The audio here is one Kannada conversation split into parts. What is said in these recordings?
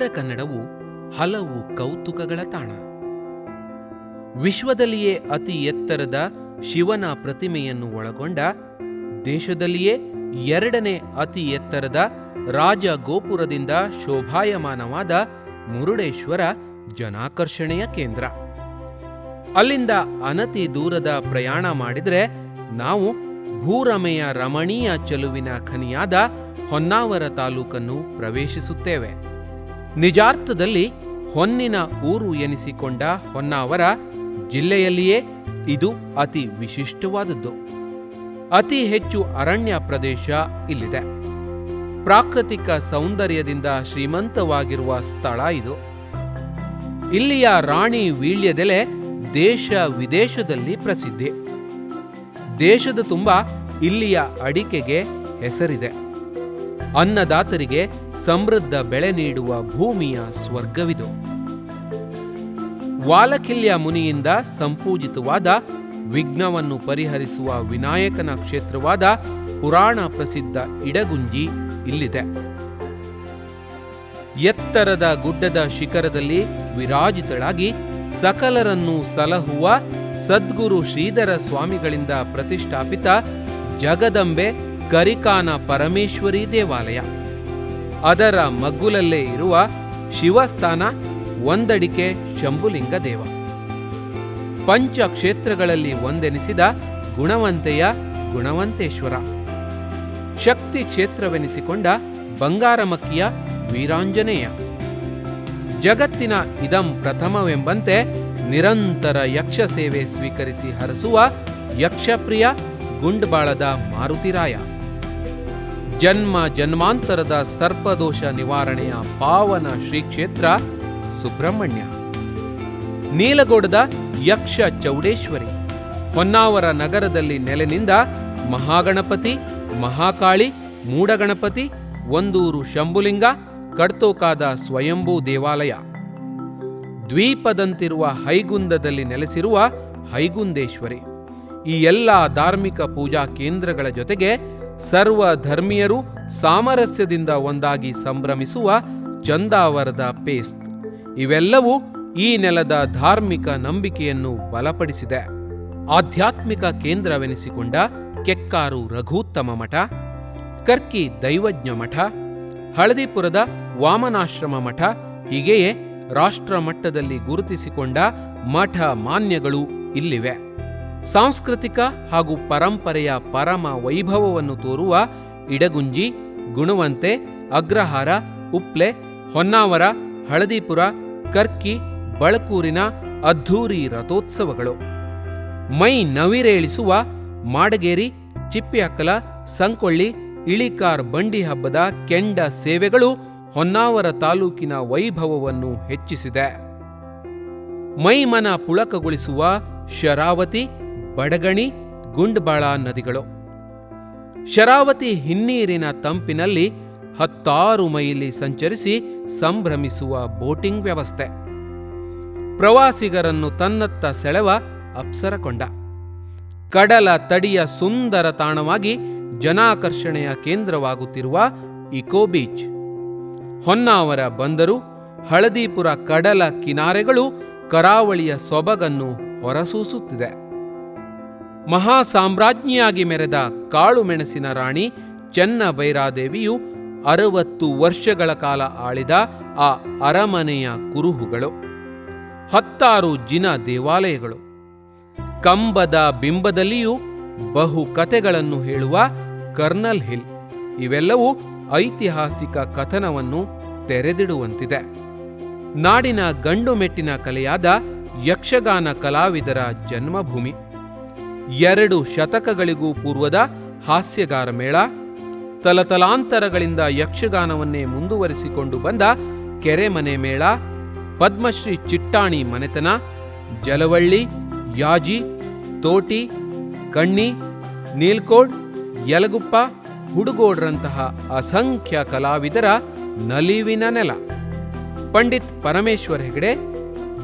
ಉತ್ತರ ಕನ್ನಡವು ಹಲವು ಕೌತುಕಗಳ ತಾಣ. ವಿಶ್ವದಲ್ಲಿಯೇ ಅತಿ ಎತ್ತರದ ಶಿವನ ಪ್ರತಿಮೆಯನ್ನು ಒಳಗೊಂಡ, ದೇಶದಲ್ಲಿಯೇ ಎರಡನೇ ಅತಿ ಎತ್ತರದ ರಾಜ ಗೋಪುರದಿಂದ ಶೋಭಾಯಮಾನವಾದ ಮುರುಡೇಶ್ವರ ಜನಾಕರ್ಷಣೆಯ ಕೇಂದ್ರ. ಅಲ್ಲಿಂದ ಅನತಿ ದೂರದ ಪ್ರಯಾಣ ಮಾಡಿದರೆ ನಾವು ಭೂರಮೆಯ ರಮಣೀಯ ಚೆಲುವಿನ ಖನಿಯಾದ ಹೊನ್ನಾವರ ತಾಲೂಕನ್ನು ಪ್ರವೇಶಿಸುತ್ತೇವೆ. ನಿಜಾರ್ಥದಲ್ಲಿ ಹೊನ್ನಿನ ಊರು ಎನಿಸಿಕೊಂಡ ಹೊನ್ನಾವರ ಜಿಲ್ಲೆಯಲ್ಲಿಯೇ ಇದು ಅತಿ ವಿಶಿಷ್ಟವಾದದ್ದು. ಅತಿ ಹೆಚ್ಚು ಅರಣ್ಯ ಪ್ರದೇಶ ಇಲ್ಲಿದೆ. ಪ್ರಾಕೃತಿಕ ಸೌಂದರ್ಯದಿಂದ ಶ್ರೀಮಂತವಾಗಿರುವ ಸ್ಥಳ ಇದು. ಇಲ್ಲಿಯ ರಾಣಿ ವೀಳ್ಯದೆಲೆ ದೇಶ ವಿದೇಶದಲ್ಲಿ ಪ್ರಸಿದ್ಧಿ. ದೇಶದ ತುಂಬ ಇಲ್ಲಿಯ ಅಡಿಕೆಗೆ ಹೆಸರಿದೆ. ಅನ್ನದಾತರಿಗೆ ಸಮೃದ್ಧ ಬೆಳೆ ನೀಡುವ ಭೂಮಿಯ ಸ್ವರ್ಗವಿದು. ವಾಲಕಿಲ್ಯ ಮುನಿಯಿಂದ ಸಂಪೂಜಿತವಾದ, ವಿಘ್ನವನ್ನು ಪರಿಹರಿಸುವ ವಿನಾಯಕನ ಕ್ಷೇತ್ರವಾದ ಪುರಾಣ ಪ್ರಸಿದ್ಧ ಇಡಗುಂಜಿ ಇಲ್ಲಿದೆ. ಎತ್ತರದ ಗುಡ್ಡದ ಶಿಖರದಲ್ಲಿ ವಿರಾಜಿತಳಾಗಿ ಸಕಲರನ್ನು ಸಲಹುವ ಸದ್ಗುರು ಶ್ರೀಧರ ಸ್ವಾಮಿಗಳಿಂದ ಪ್ರತಿಷ್ಠಾಪಿತ ಜಗದಂಬೆ ಕರಿಕಾನ ಪರಮೇಶ್ವರಿ ದೇವಾಲಯ. ಅದರ ಮಗ್ಗುಲಲ್ಲೇ ಇರುವ ಶಿವಸ್ಥಾನ, ಒಂದಡಿಕೆ ಶಂಭುಲಿಂಗ ದೇವ. ಪಂಚಕ್ಷೇತ್ರಗಳಲ್ಲಿ ಒಂದೆನಿಸಿದ ಗುಣವಂತೆಯ ಗುಣವಂತೇಶ್ವರ. ಶಕ್ತಿ ಕ್ಷೇತ್ರವೆನಿಸಿಕೊಂಡ ಬಂಗಾರಮಕ್ಕಿಯ ವೀರಾಂಜನೇಯ. ಜಗತ್ತಿನ ಇದಂ ಪ್ರಥಮವೆಂಬಂತೆ ನಿರಂತರ ಯಕ್ಷ ಸೇವೆ ಸ್ವೀಕರಿಸಿ ಹರಸುವ ಯಕ್ಷಪ್ರಿಯ ಗುಂಡ್ಬಾಳದ ಮಾರುತಿರಾಯ. ಜನ್ಮ ಜನ್ಮಾಂತರದ ಸರ್ಪದೋಷ ನಿವಾರಣೆಯ ಪಾವನ ಶ್ರೀಕ್ಷೇತ್ರ ಸುಬ್ರಹ್ಮಣ್ಯ. ನೀಲಗೋಡದ ಯಕ್ಷ ಚೌಡೇಶ್ವರಿ. ಹೊನ್ನಾವರ ನಗರದಲ್ಲಿ ನೆಲೆನಿಂದ ಮಹಾಗಣಪತಿ, ಮಹಾಕಾಳಿ, ಮೂಡಗಣಪತಿ, ಒಂದೂರು ಶಂಭುಲಿಂಗ, ಕಡ್ತೋಕಾದ ಸ್ವಯಂಭೂ ದೇವಾಲಯ. ದ್ವೀಪದಂತಿರುವ ಹೈಗುಂದದಲ್ಲಿ ನೆಲೆಸಿರುವ ಹೈಗುಂದೇಶ್ವರಿ. ಈ ಎಲ್ಲ ಧಾರ್ಮಿಕ ಪೂಜಾ ಕೇಂದ್ರಗಳ ಜೊತೆಗೆ ಸರ್ವ ಧರ್ಮೀಯರು ಸಾಮರಸ್ಯದಿಂದ ಒಂದಾಗಿ ಸಂಭ್ರಮಿಸುವ ಚಂದಾವರದ ಪೇಸ್ತ್ ಇವೆಲ್ಲವೂ ಈ ನೆಲದ ಧಾರ್ಮಿಕ ನಂಬಿಕೆಯನ್ನು ಬಲಪಡಿಸಿದೆ. ಆಧ್ಯಾತ್ಮಿಕ ಕೇಂದ್ರವೆನಿಸಿಕೊಂಡ ಕೆಕ್ಕಾರು ರಘೂತ್ತಮ ಮಠ, ಕರ್ಕಿ ದೈವಜ್ಞ ಮಠ, ಹಳದಿಪುರದ ವಾಮನಾಶ್ರಮ ಮಠ, ಹೀಗೆಯೇ ರಾಷ್ಟ್ರ ಮಟ್ಟದಲ್ಲಿ ಗುರುತಿಸಿಕೊಂಡ ಮಠ ಮಾನ್ಯಗಳು ಇಲ್ಲಿವೆ. ಸಾಂಸ್ಕೃತಿಕ ಹಾಗೂ ಪರಂಪರೆಯ ಪರಮ ವೈಭವವನ್ನು ತೋರುವ ಇಡಗುಂಜಿ, ಗುಣವಂತೆ, ಅಗ್ರಹಾರ, ಉಪ್ಲೆ, ಹೊನ್ನಾವರ, ಹಳದಿಪುರ, ಕರ್ಕಿ, ಬಳಕೂರಿನ ಅದ್ಧೂರಿ ರಥೋತ್ಸವಗಳು. ಮೈ ನವಿರೇಳಿಸುವ ಮಾಡಗೇರಿ ಚಿಪ್ಪಿಯಕ್ಕಲ ಸಂಕೊಳ್ಳಿ, ಇಳಿಕಾರ್ ಬಂಡಿ ಹಬ್ಬದ ಕೆಂಡ ಸೇವೆಗಳು ಹೊನ್ನಾವರ ತಾಲೂಕಿನ ವೈಭವವನ್ನು ಹೆಚ್ಚಿಸಿದೆ. ಮೈಮನ ಪುಳಕಗೊಳಿಸುವ ಶರಾವತಿ ಬಡಗಣಿ, ಗುಂಡ್ಬಾಳ ನದಿಗಳು. ಶರಾವತಿ ಹಿನ್ನೀರಿನ ತಂಪಿನಲ್ಲಿ ಹತ್ತಾರು ಮೈಲಿ ಸಂಚರಿಸಿ ಸಂಭ್ರಮಿಸುವ ಬೋಟಿಂಗ್ ವ್ಯವಸ್ಥೆ. ಪ್ರವಾಸಿಗರನ್ನು ತನ್ನತ್ತ ಸೆಳೆವ ಅಪ್ಸರಕೊಂಡ. ಕಡಲ ತಡಿಯ ಸುಂದರ ತಾಣವಾಗಿ ಜನಾಕರ್ಷಣೆಯ ಕೇಂದ್ರವಾಗುತ್ತಿರುವ ಇಕೋ ಬೀಚ್. ಹೊನ್ನಾವರ ಬಂದರು, ಹಳದಿಪುರ ಕಡಲ ಕಿನಾರೆಗಳು ಕರಾವಳಿಯ ಸೊಬಗನ್ನು ಹೊರಸೂಸುತ್ತಿದೆ. ಮಹಾಸಾಮ್ರಾಜ್ಞಿಯಾಗಿ ಮೆರೆದ ಕಾಳುಮೆಣಸಿನ ರಾಣಿ ಚೆನ್ನ ಬೈರಾದೇವಿಯು ಅರವತ್ತು ವರ್ಷಗಳ ಕಾಲ ಆಳಿದ ಆ ಅರಮನೆಯ ಕುರುಹುಗಳು. ಹತ್ತಾರು ಜಿನ ದೇವಾಲಯಗಳು. ಕಂಬದ ಬಿಂಬದಲ್ಲಿಯೂ ಬಹು ಕಥೆಗಳನ್ನು ಹೇಳುವ ಕರ್ನಲ್ ಹಿಲ್. ಇವೆಲ್ಲವೂ ಐತಿಹಾಸಿಕ ಕಥನವನ್ನು ತೆರೆದಿಡುವಂತಿದೆ. ನಾಡಿನ ಗಂಡು ಮೆಟ್ಟಿನ ಕಲೆಯಾದ ಯಕ್ಷಗಾನ ಕಲಾವಿದರ ಜನ್ಮಭೂಮಿ. ಎರಡು ಶತಕಗಳಿಗೂ ಪೂರ್ವದ ಹಾಸ್ಯಗಾರ ಮೇಳ, ತಲತಲಾಂತರಗಳಿಂದ ಯಕ್ಷಗಾನವನ್ನೇ ಮುಂದುವರಿಸಿಕೊಂಡು ಬಂದ ಕೆರೆಮನೆ ಮೇಳ, ಪದ್ಮಶ್ರೀ ಚಿಟ್ಟಾಣಿ ಮನೆತನ, ಜಲವಳ್ಳಿ, ಯಾಜಿ, ತೋಟಿ, ಕಣ್ಣಿ, ನೀಲ್ಕೋಡ್, ಯಲಗುಪ್ಪ, ಹುಡುಗೋಡ್ರಂತಹ ಅಸಂಖ್ಯ ಕಲಾವಿದರ ನಲಿವಿನ ನೆಲ. ಪಂಡಿತ್ ಪರಮೇಶ್ವರ್ ಹೆಗಡೆ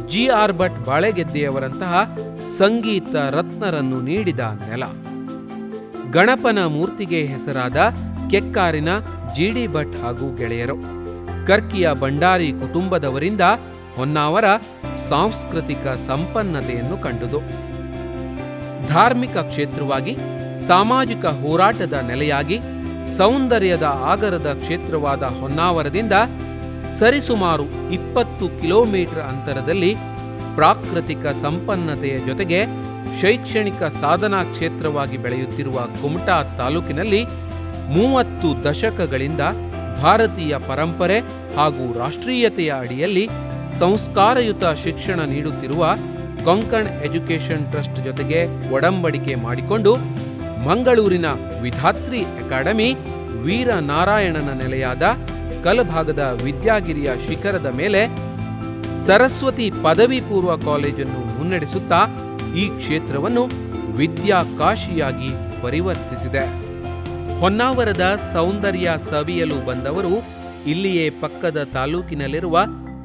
ಜಿ ಆರ್ ಭಟ್ ಬಾಳೆಗೆದ್ದೆಯವರಂತಹ ಸಂಗೀತ ರತ್ನರನ್ನು ನೀಡಿದ ನೆಲ. ಗಣಪನ ಮೂರ್ತಿಗೆ ಹೆಸರಾದ ಕೆಕ್ಕಾರಿನ ಜಿಡಿ ಭಟ್ ಹಾಗೂ ಗೆಳೆಯರು. ಕರ್ಕಿಯ ಭಂಡಾರಿ ಕುಟುಂಬದವರಿಂದ ಹೊನ್ನಾವರ ಸಾಂಸ್ಕೃತಿಕ ಸಂಪನ್ನತೆಯನ್ನು ಕಂಡುದು. ಧಾರ್ಮಿಕ ಕ್ಷೇತ್ರವಾಗಿ ಸಾಮಾಜಿಕ ಹೋರಾಟದ ನೆಲೆಯಾಗಿ ಸೌಂದರ್ಯದ ಆಗರದ ಕ್ಷೇತ್ರವಾದ ಹೊನ್ನಾವರದಿಂದ ಸರಿಸುಮಾರು ಇಪ್ಪತ್ತು ಕಿಲೋಮೀಟರ್ ಅಂತರದಲ್ಲಿ ಪ್ರಾಕೃತಿಕ ಸಂಪನ್ನತೆಯ ಜೊತೆಗೆ ಶೈಕ್ಷಣಿಕ ಸಾಧನಾ ಕ್ಷೇತ್ರವಾಗಿ ಬೆಳೆಯುತ್ತಿರುವ ಕುಮಟಾ ತಾಲೂಕಿನಲ್ಲಿ ಮೂವತ್ತು ದಶಕಗಳಿಂದ ಭಾರತೀಯ ಪರಂಪರೆ ಹಾಗೂ ರಾಷ್ಟ್ರೀಯತೆಯ ಅಡಿಯಲ್ಲಿ ಸಂಸ್ಕಾರಯುತ ಶಿಕ್ಷಣ ನೀಡುತ್ತಿರುವ ಕೊಂಕಣ್ ಎಜುಕೇಷನ್ ಟ್ರಸ್ಟ್ ಜೊತೆಗೆ ಒಡಂಬಡಿಕೆ ಮಾಡಿಕೊಂಡು ಮಂಗಳೂರಿನ ವಿಧಾತ್ರಿ ಅಕಾಡೆಮಿ ವೀರನಾರಾಯಣನ ನೆಲೆಯಾದ ಕಲಭಾಗದ ವಿದ್ಯಾಗಿರಿಯ ಶಿಖರದ ಮೇಲೆ ಸರಸ್ವತಿ ಪದವಿ ಪೂರ್ವ ಕಾಲೇಜನ್ನು ಮುನ್ನಡೆಸುತ್ತಾ ಈ ಕ್ಷೇತ್ರವನ್ನು ವಿದ್ಯಾಕಾಶಿಯಾಗಿ ಪರಿವರ್ತಿಸಿದೆ. ಹೊನ್ನಾವರದ ಸೌಂದರ್ಯ ಸವಿಯಲು ಬಂದವರು ಇಲ್ಲಿಯೇ ಪಕ್ಕದ ತಾಲೂಕಿನಲ್ಲಿರುವ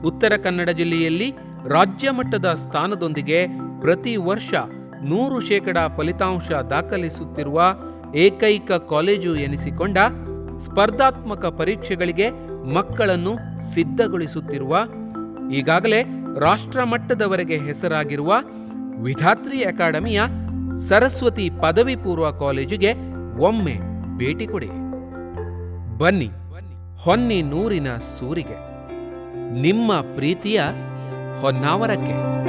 ಉತ್ತರ ಕನ್ನಡ ಜಿಲ್ಲೆಯಲ್ಲಿ ರಾಜ್ಯ ಮಟ್ಟದ ಸ್ಥಾನದೊಂದಿಗೆ ಪ್ರತಿ ವರ್ಷ ನೂರು ಶೇಕಡ ಫಲಿತಾಂಶ ದಾಖಲಿಸುತ್ತಿರುವ ಏಕೈಕ ಕಾಲೇಜು ಎನಿಸಿಕೊಂಡ ಸ್ಪರ್ಧಾತ್ಮಕ ಪರೀಕ್ಷೆಗಳಿಗೆ ಮಕ್ಕಳನ್ನು ಸಿದ್ಧಗೊಳಿಸುತ್ತಿರುವ, ಈಗಾಗಲೇ ರಾಷ್ಟ್ರ ಮಟ್ಟದವರೆಗೆ ಹೆಸರಾಗಿರುವ ವಿಧಾತ್ರಿ ಅಕಾಡೆಮಿಯ ಸರಸ್ವತಿ ಪದವಿ ಪೂರ್ವ ಕಾಲೇಜಿಗೆ ಒಮ್ಮೆ ಭೇಟಿ ಕೊಡಿ. ಬನ್ನಿ, ಹೊನ್ನಿ ನೂರಿನ ಸೂರಿಗೆ. ನಿಮ್ಮ ಪ್ರೀತಿಯ ಹೊನ್ನಾವರಕ್ಕೆ.